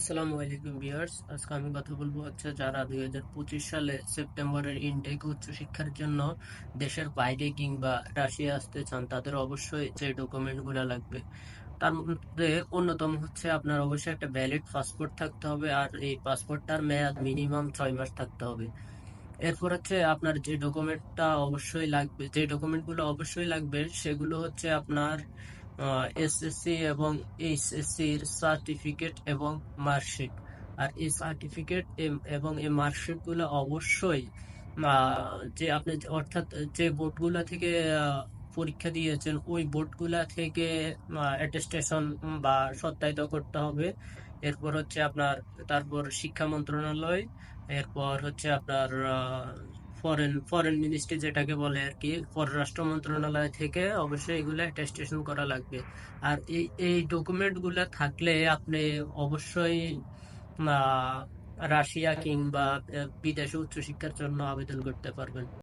আসসালামু আলাইকুম ভিউয়ার্স। আজকে আমি কথা বলব হচ্ছে যারা দুই হাজার পঁচিশ সালে সেপ্টেম্বরের ইনটেক উচ্চশিক্ষার জন্য দেশের বাইরে কিংবা রাশিয়া আসতে চান, তাদের অবশ্যই যে ডকুমেন্টগুলো লাগবে, তার মধ্যে অন্যতম হচ্ছে আপনার অবশ্যই একটা ভ্যালিড পাসপোর্ট থাকতে হবে আর এই পাসপোর্টটার মেয়াদ মিনিমাম ছয় মাস থাকতে হবে। এরপর হচ্ছে আপনার যে ডকুমেন্টটা অবশ্যই লাগবে, যে ডকুমেন্টগুলো অবশ্যই লাগবে, সেগুলো হচ্ছে আপনার এসএসসি এবং এইচএসসির সার্টিফিকেট এবং মার্কশিট আর এই সার্টিফিকেট এবং এই মার্কশিটগুলো অবশ্যই যে আপনি অর্থাৎ যে বোর্ডগুলা থেকে পরীক্ষা দিয়েছেন, ওই বোর্ডগুলা থেকে অ্যাটেস্টেশন বা সত্যায়িত করতে হবে। এরপর হচ্ছে আপনার, তারপর শিক্ষা মন্ত্রণালয়, এরপর হচ্ছে আপনার ফরেন ফরেন মিনিস্ট্রি যেটাকে বলে আর কি, পররাষ্ট্র মন্ত্রণালয় থেকে অবশ্যই এগুলো অ্যাটেস্টেশন করা লাগবে। আর এই এই ডকুমেন্টগুলো থাকলে আপনি অবশ্যই রাশিয়া কিংবা বিদেশে উচ্চশিক্ষার জন্য আবেদন করতে পারবেন।